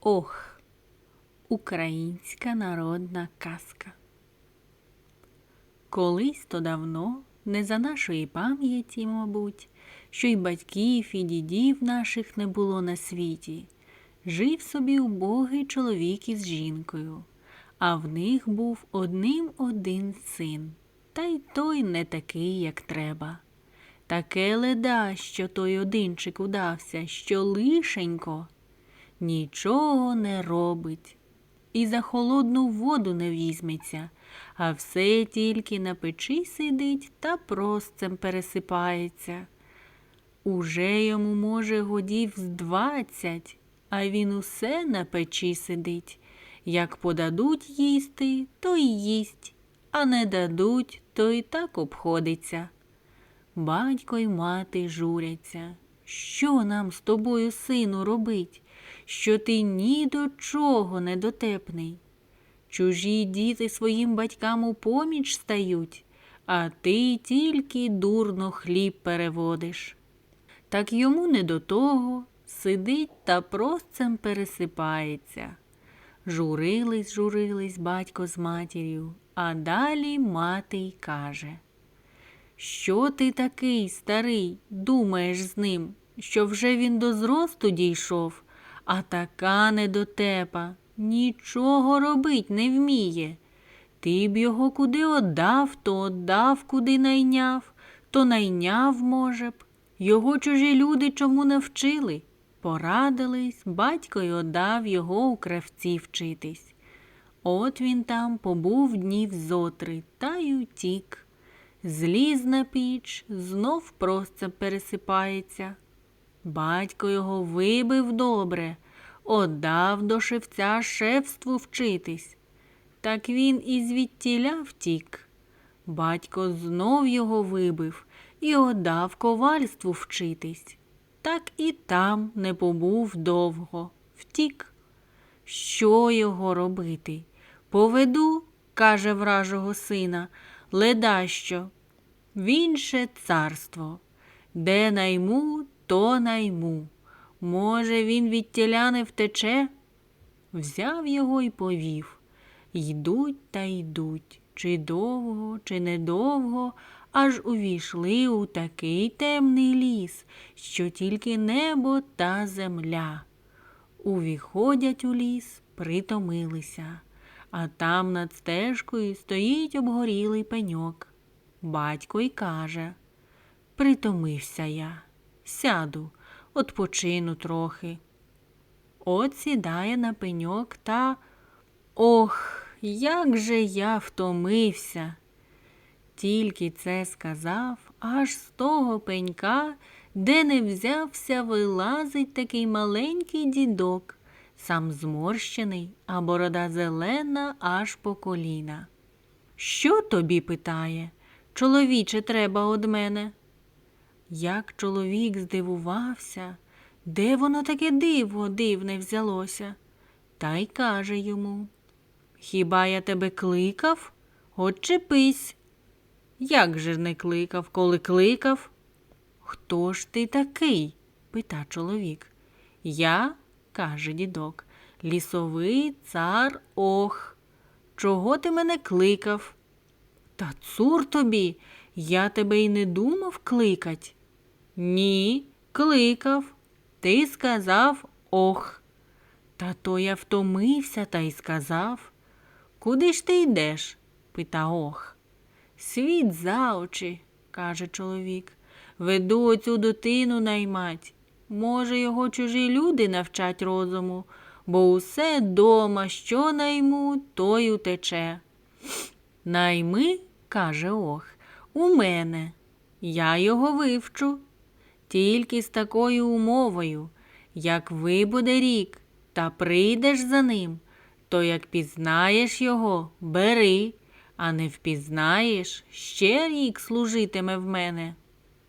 Ох, українська народна казка. Колись то давно, не за нашої пам'яті, мабуть, що й батьків, і дідів наших не було на світі, жив собі убогий чоловік із жінкою, а в них був одним один син, та й той не такий, як треба. Таке леда, що той одинчик удався, що лишенько нічого не робить. І за холодну воду не візьметься, а все тільки на печі сидить та простцем пересипається. Уже йому, може, годів з двадцять, а він усе на печі сидить. Як подадуть їсти, то й їсть, а не дадуть, то й так обходиться. Батько й мати журяться. Що нам з тобою, сину, робить, що ти ні до чого не дотепний? Чужі діти своїм батькам у поміч стають, а ти тільки дурно хліб переводиш. Так йому не до того, сидить та простцем пересипається. Журились, журились батько з матір'ю, а далі мати й каже. Що ти такий старий, думаєш з ним, що вже він до зросту дійшов, а така недотепа, нічого робить не вміє. Ти б його куди оддав, то оддав, куди найняв, то найняв, може б. Його чужі люди чому не вчили? Порадились, батько й оддав його у кравці вчитись. От він там побув днів зотри та й утік. Зліз на піч, знов просто пересипається. Батько його вибив добре, оддав до шевця шефству вчитись. Так він і звідтіля втік. Батько знов його вибив і оддав ковальству вчитись. Так і там не побув довго, втік. Що його робити? Поведу, каже вражого сина, ледащо, в інше царство, де найму, то найму. Може, він від тіля не втече? Взяв його й повів. Йдуть та йдуть, чи довго, чи недовго, аж увійшли у такий темний ліс, що тільки небо та земля. Увіходять у ліс, притомилися, а там над стежкою стоїть обгорілий пеньок. Батько й каже Притомився я, сяду, odpoчину трохи. От сідає на пеньок та ох, як же я втомився. Тільки це сказав, аж з того пенька, де не взявся, вилазить такий маленький дідок, сам зморщений, а борода зелена аж по коліна. Що тобі питає? Чоловіче, треба од мене? Як чоловік здивувався, де воно таке диво дивне взялося, та й каже йому Хіба я тебе кликав? Отчепись. Як же не кликав, коли кликав? Хто ж ти такий? пита чоловік. Я, каже дідок, лісовий цар ох. Чого ти мене кликав? Та цур тобі, я тебе й не думав кликать. Ні, кликав. Ти сказав ох. Та то я втомився та й сказав. Куди ж ти йдеш? пита ох. Світ за очі, каже чоловік. Веду оцю дитину наймать. Може, його чужі люди навчать розуму, бо усе дома, що найму, то й утече. Найми, каже ох, у мене. Я його вивчу. Тільки з такою умовою, як вибуде рік, та прийдеш за ним, то як пізнаєш його, бери, а не впізнаєш, ще рік служитиме в мене.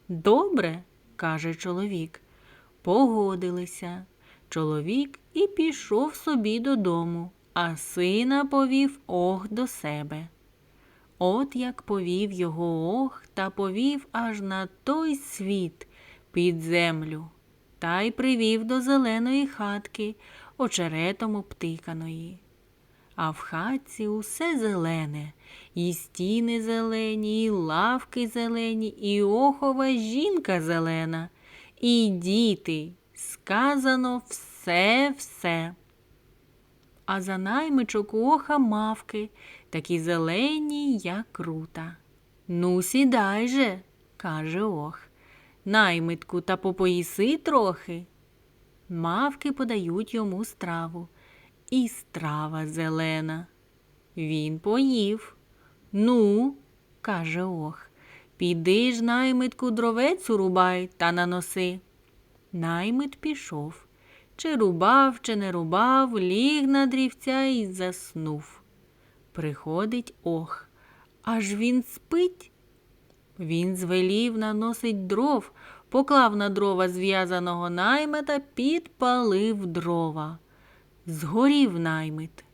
Добре, каже чоловік. Погодилися. Чоловік і пішов собі додому, а сина повів ох до себе. От як повів його ох та повів аж на той світ під землю, та й привів до зеленої хатки, очеретом обтиканої. А в хатці усе зелене, і стіни зелені, і лавки зелені, і охова жінка зелена, і діти. Сказано все-все. А за наймичок оха мавки, такі зелені, як рута. Ну, сідай же, каже ох. Наймитку та попоїси трохи. Мавки подають йому страву. І страва зелена. Він поїв. Ну, каже ох, піди ж наймитку дровець урубай та наноси. Наймит пішов. Чи рубав, чи не рубав, ліг на дрівця і заснув. Приходить ох, аж він спить. Він звелів наносить дров, поклав на дрова зв'язаного наймита, підпалив дрова. Згорів наймит.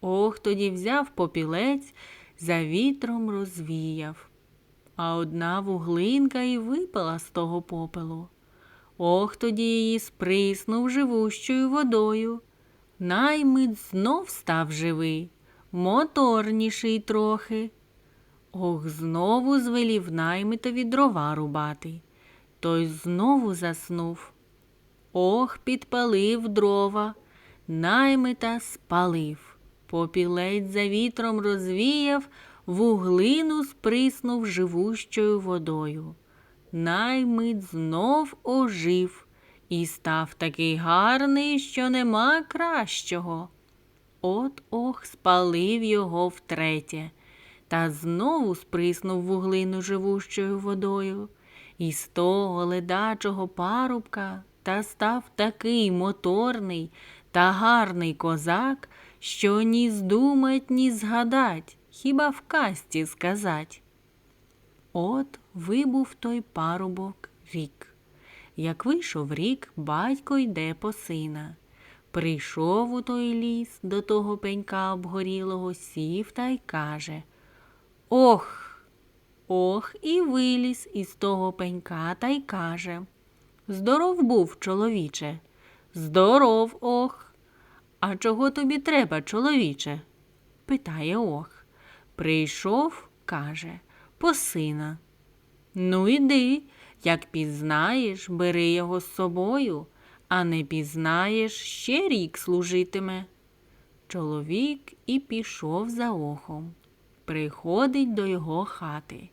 Ох тоді взяв попілець, за вітром розвіяв. А одна вуглинка і випала з того попелу. Ох тоді її сприснув живущою водою. Наймит знов став живий, моторніший трохи. Ох, знову звелів наймитові дрова рубати. Той знову заснув. Ох, підпалив дрова, наймита спалив. Попілець за вітром розвіяв, вуглину сприснув живущою водою. Наймит знов ожив і став такий гарний, що нема кращого. От ох спалив його втретє, та знову сприснув вуглину живущою водою. І з того ледачого парубка та став такий моторний та гарний козак, що ні здумать, ні згадать, хіба в касті сказать. От вибув той парубок рік. Як вийшов рік, батько йде по сина. Прийшов у той ліс до того пенька обгорілого, сів та й каже Ох, ох, і виліз із того пенька та й каже Здоров був, чоловіче. Здоров, ох. А чого тобі треба, чоловіче? питає ох. Прийшов, каже, по сина. Ну, іди, як пізнаєш, бери його з собою, а не пізнаєш, ще рік служитиме. Чоловік і пішов за охом. Приходить до його хати.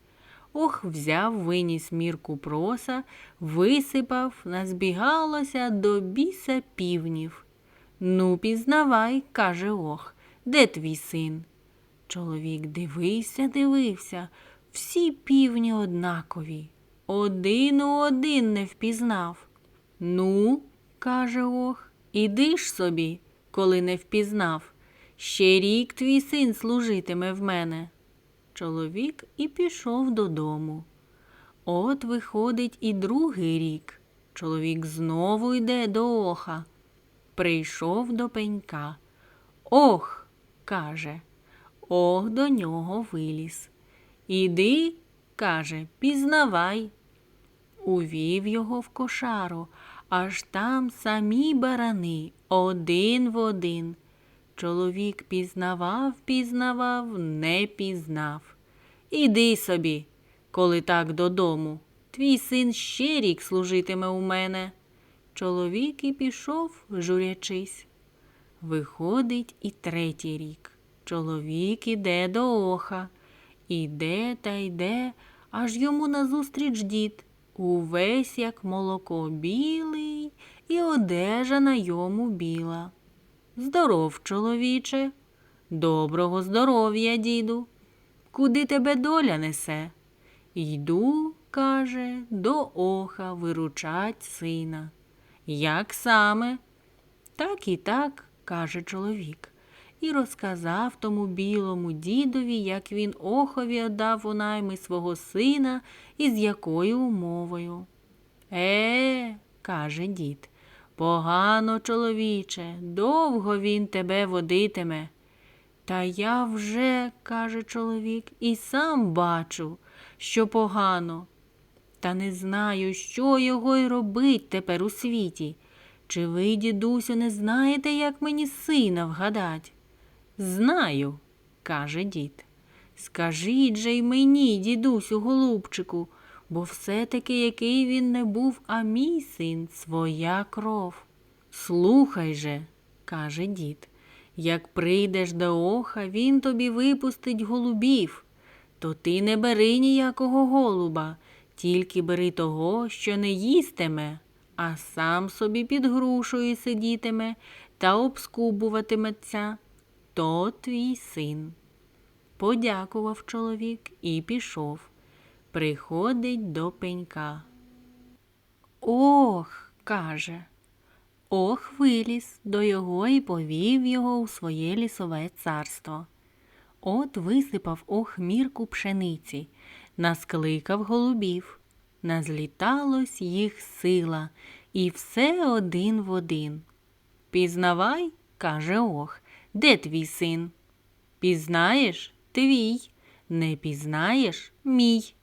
Ох, взяв, виніс мірку проса, висипав, назбігалося до біса півнів. Ну, пізнавай, каже ох, де твій син? Чоловік дивився, дивився, всі півні однакові. Один у один не впізнав. Ну, каже ох, іди ж собі, коли не впізнав. Ще рік твій син служитиме в мене. Чоловік і пішов додому. От виходить і другий рік. Чоловік знову йде до оха. Прийшов до пенька. Ох, каже, ох до нього виліз. Іди, каже, пізнавай. Увів його в кошару, аж там самі барани, один в один. Чоловік пізнавав, пізнавав, не пізнав. Іди собі, коли так додому. Твій син ще рік служитиме у мене. Чоловік і пішов, журячись. Виходить і третій рік. Чоловік іде до оха. Іде та йде, аж йому назустріч дід. Увесь, як молоко білий, і одежа на йому біла. Здоров, чоловіче, доброго здоров'я, діду. Куди тебе доля несе? Йду, каже, до оха виручать сина. Як саме? Так і так, каже чоловік, і розказав тому білому дідові, як він охові отдав у найми свого сина і з якою умовою. Е, каже дід, погано, чоловіче, довго він тебе водитиме. Та я вже, каже чоловік, і сам бачу, що погано. Та не знаю, що його й робить тепер у світі. Чи ви, дідусю, не знаєте, як мені сина вгадать? Знаю, каже дід. Скажіть же й мені, дідусю, голубчику, бо все-таки який він не був, а мій син своя кров. Слухай же, каже дід, як прийдеш до оха, він тобі випустить голубів, то ти не бери ніякого голуба, тільки бери того, що не їстиме, а сам собі під грушею сидітиме та обскубуватиметься. То твій син. Подякував чоловік і пішов. Приходить до пенька. Ох, каже. Ох, виліз до його і повів його у своє лісове царство. От висипав ох мірку пшениці, наскликав голубів. Назліталось їх сила, і все один в один. Пізнавай, каже ох, де твій син? Пізнаєш твій, не пізнаєш мій.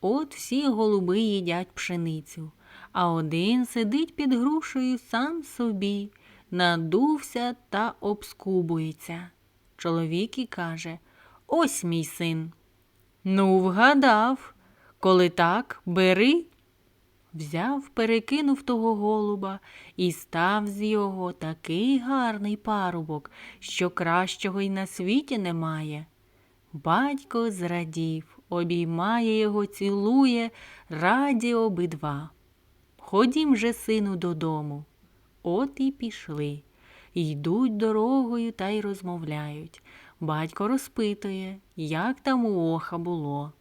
От всі голуби їдять пшеницю, а один сидить під грушею сам собі, надувся та обскубується. Чоловік і каже Ось мій син. Ну, вгадав. Коли так, бери. Взяв, перекинув того голуба і став з його такий гарний парубок, що кращого й на світі немає. Батько зрадів, обіймає його, цілує, раді обидва. Ходім же, сину, додому. От і пішли. Йдуть дорогою та й розмовляють. Батько розпитує, як там у оха було.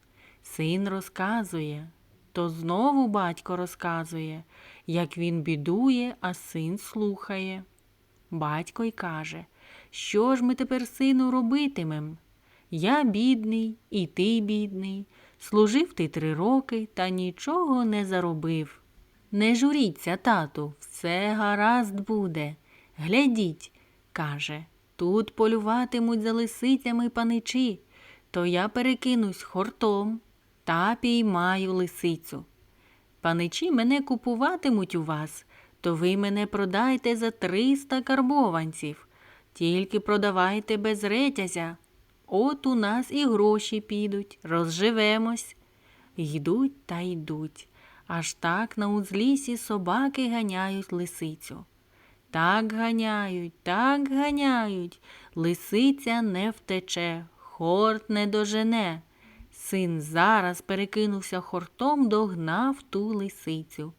Син розказує, то знову батько розказує, як він бідує, а син слухає. Батько й каже, що ж ми тепер, сину, робитимем? Я бідний, і ти бідний. Служив ти три роки та нічого не заробив. Не журіться, тату, все гаразд буде. Глядіть, каже, тут полюватимуть за лисицями паничі, то я перекинусь хортом та піймаю лисицю. Паничі мене купуватимуть у вас, то ви мене продайте за триста карбованців, тільки продавайте без ретязя. От у нас і гроші підуть, розживемось. Йдуть та йдуть, аж так на узлісі собаки ганяють лисицю. Так ганяють, так ганяють, лисиця не втече, хорт не дожене. Син зараз перекинувся хортом, догнав ту лисицю.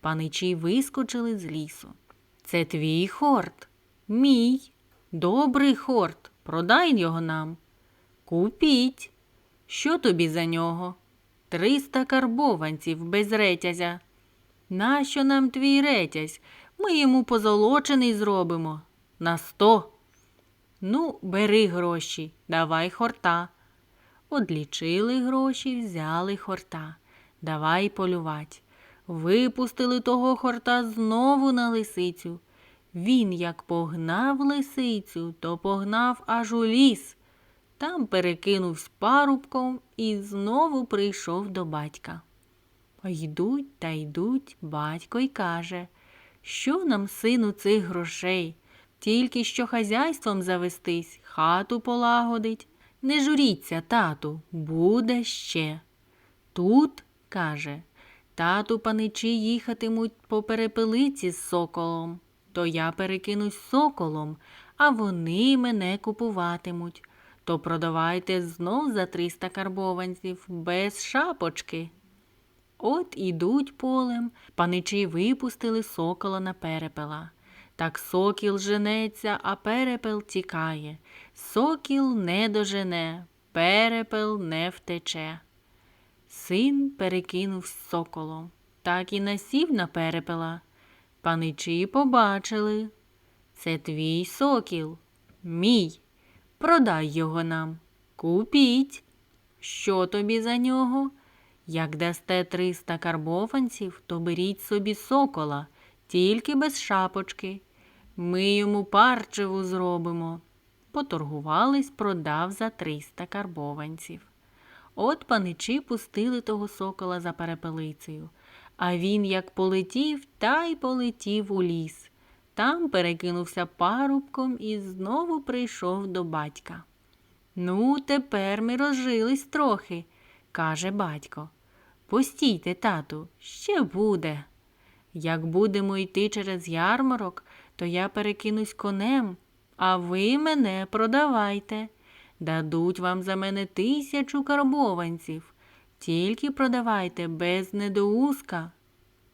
Паничі вискочили з лісу. Це твій хорт? Мій. Добрий хорт. Продай його нам. Купіть. Що тобі за нього? Триста карбованців без ретязя. Нащо нам твій ретязь? Ми йому позолочений зробимо. На сто. Ну, бери гроші, давай хорта. Одлічили гроші, взяли хорта. Давай полювать. Випустили того хорта знову на лисицю. Він як погнав лисицю, то погнав аж у ліс. Там перекинувсь парубком і знову прийшов до батька. Йдуть та йдуть, батько й каже, що нам, сину, цих грошей? Тільки що хазяйством завестись, хату полагодить. Не журіться, тату, буде ще. Тут, каже, тату паничі їхатимуть по перепелиці з соколом, то я перекинусь соколом, а вони мене купуватимуть. То продавайте знов за триста карбованців без шапочки. От ідуть полем, паничі випустили сокола на перепела. Так сокіл женеться, а перепел тікає. Сокіл не дожене, перепел не втече. Син перекинув соколом, так і насів на перепела. Паничі побачили. Це твій сокіл, мій. Продай його нам. Купіть. Що тобі за нього? Як дасте триста карбованців, то беріть собі сокола, тільки без шапочки. Ми йому парчеву зробимо. Поторгувались, продав за триста карбованців. От паничі пустили того сокола за перепелицею, А він як полетів, та й полетів у ліс. Там перекинувся парубком і знову прийшов до батька. Ну, тепер ми розжились трохи, каже батько. Постійте, тату, ще буде. Як будемо йти через ярмарок, то я перекинусь конем, а ви мене продавайте. Дадуть вам за мене тисячу карбованців. Тільки продавайте без недоузка.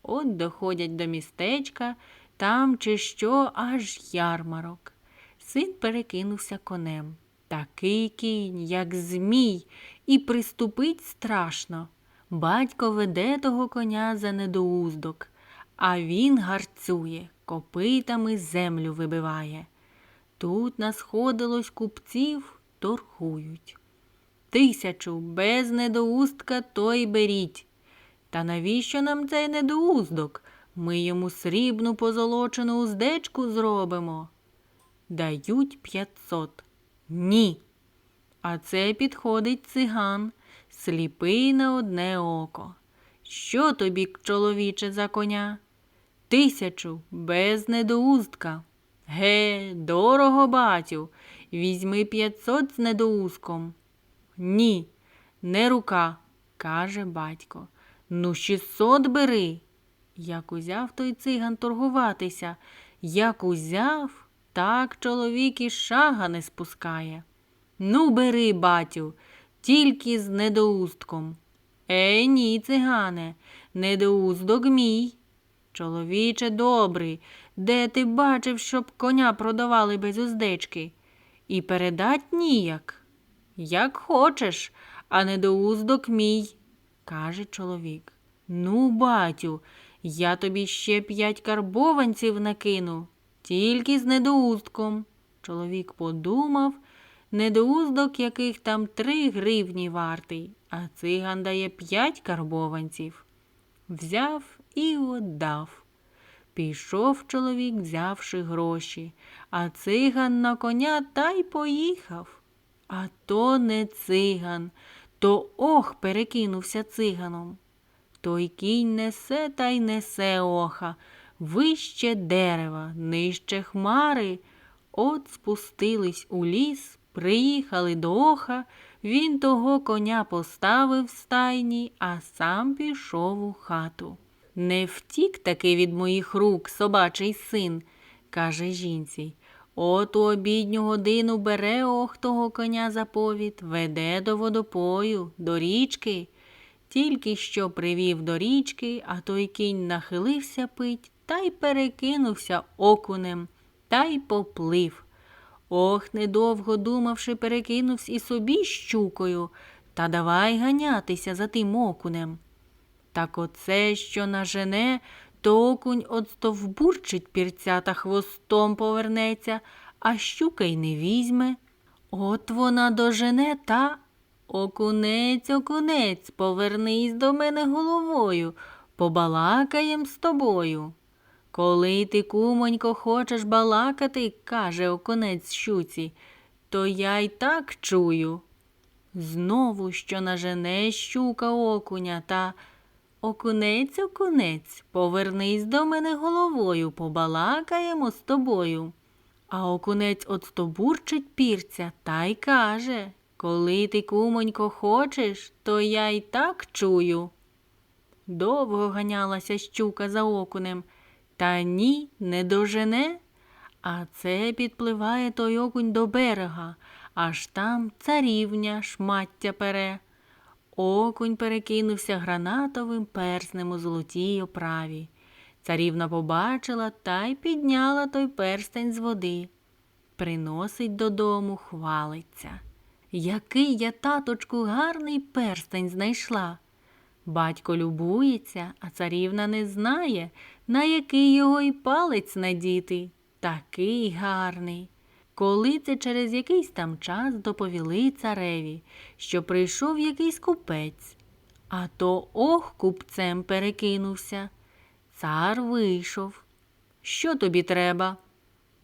От доходять до містечка, там чи що аж ярмарок. Син перекинувся конем. Такий кінь, як змій, і приступить страшно. Батько веде того коня за недоуздок, а він гарцює, копитами землю вибиває. Тут насходилось купців, торгують. Тисячу без недоустка то й беріть. Та навіщо нам цей недоуздок? Ми йому срібну позолочену уздечку зробимо. Дають п'ятсот. Ні. А це підходить циган, сліпий на одне око. Що тобі, чоловіче, за коня? Тисячу без недоустка. Ге, дорого, батю, візьми п'ятсот з недоуском. Ні, не рука, каже батько. Ну, шістсот бери. Як узяв той циган торгуватися, як узяв, так чоловік і шага не спускає. Ну, бери, батю, тільки з недоустком. Е, ні, цигане, недоуздок мій. Чоловіче добрий, де ти бачив, щоб коня продавали без уздечки? І передать ніяк. Як хочеш, а недоуздок мій, каже чоловік. Ну, батю, я тобі ще п'ять карбованців накину, тільки з недоустком. Чоловік подумав, недоуздок яких там три гривні вартий, а циган дає п'ять карбованців. Взяв і віддав. Пішов чоловік, взявши гроші, а циган на коня та й поїхав. А то не циган, то ох перекинувся циганом. Той кінь несе та й несе оха, вище дерева, нижче хмари. От спустились у ліс, приїхали до оха, він того коня поставив в стайні, а сам пішов у хату. Не втік таки від моїх рук собачий син, каже жінці. От у обідню годину бере ох того коня за повід, веде до водопою, до річки. Тільки що привів до річки, а той кінь нахилився пить та й перекинувся окунем, та й поплив. Ох, недовго думавши, перекинувся і собі щукою, та давай ганятися за тим окунем. Так оце, що нажене, то окунь отстовбурчить пірця та хвостом повернеться, а щука й не візьме. От вона дожене та. Окунець, окунець, повернись до мене головою, побалакаєм з тобою. Коли ти, кумонько, хочеш балакати, каже окунець щуці, то я й так чую. Знову що нажене щука окуня та окунець, окунець, повернись до мене головою, побалакаємо з тобою. А окунець отстобурчить пірця та й каже Коли ти, кумонько, хочеш, то я й так чую. Довго ганялася щука за окунем, та ні, не дожене. А це підпливає той окунь до берега, аж там царівня шмаття пере. Окунь перекинувся гранатовим перснем у золотій оправі. Царівна побачила та й підняла той перстень з води. Приносить додому, хвалиться. Який я, таточку, гарний перстень знайшла. Батько любується, а царівна не знає, на який його й палець надіти. Такий гарний. Коли це через якийсь там час доповіли цареві, що прийшов якийсь купець, а то ох купцем перекинувся. Цар вийшов. Що тобі треба?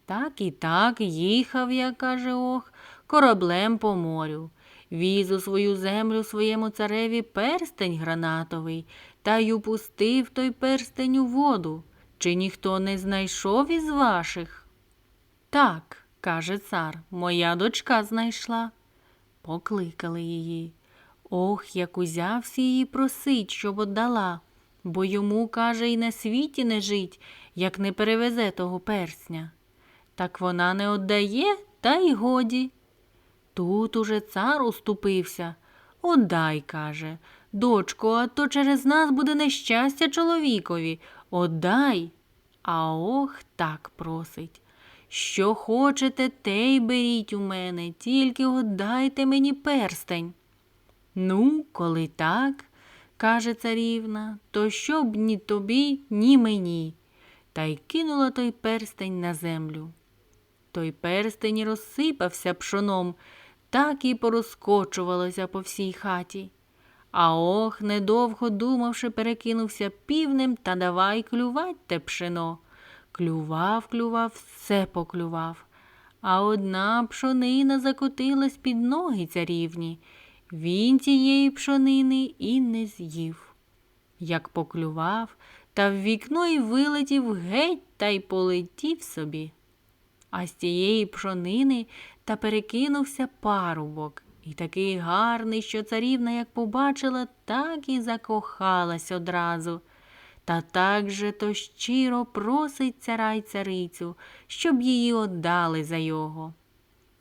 Так і так їхав я, каже ох, кораблем по морю. віз у свою землю своєму цареві перстень гранатовий, та й упустив той перстень у воду. Чи ніхто не знайшов із ваших? Так, каже цар, моя дочка знайшла. Покликали її. Ох, як узявся її просить, щоб отдала, бо йому, каже, і на світі не жить, як не перевезе того персня. Так вона не отдає, та й годі. Тут уже цар уступився. Отдай, каже, дочко, а то через нас буде нещастя чоловікові. Отдай. А ох, так просить. Що хочете, те й беріть у мене, тільки отдайте мені перстень. Ну, коли так, каже царівна, то щоб ні тобі, ні мені. Та й кинула той перстень на землю. Той перстень розсипався пшоном, так і порозкочувалося по всій хаті. А ох, недовго думавши, перекинувся півнем та давай клювать те пшено. Клював, клював, все поклював. А одна пшонина закотилась під ноги царівні. Він тієї пшонини і не з'їв. Як поклював, та в вікно й вилетів геть та й полетів собі. А з тієї пшонини та перекинувся парубок, і такий гарний, що царівна, як побачила, так і закохалась одразу. Та так же то щиро просить цара й царицю, щоб її отдали за його.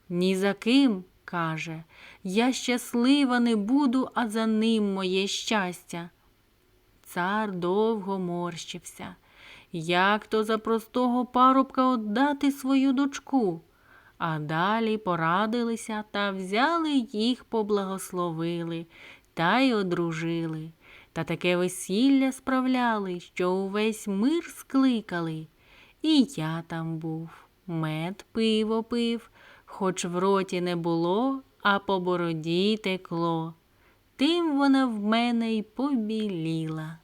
Ні за ким, каже, я щаслива не буду, а за ним моє щастя. Цар довго морщився. Як то за простого парубка отдати свою дочку? А далі порадилися та взяли їх, поблагословили та й одружили. Та таке весілля справляли, що увесь мир скликали. І я там був, мед пиво пив, хоч в роті не було, а по бороді текло. Тим вона в мене й побіліла.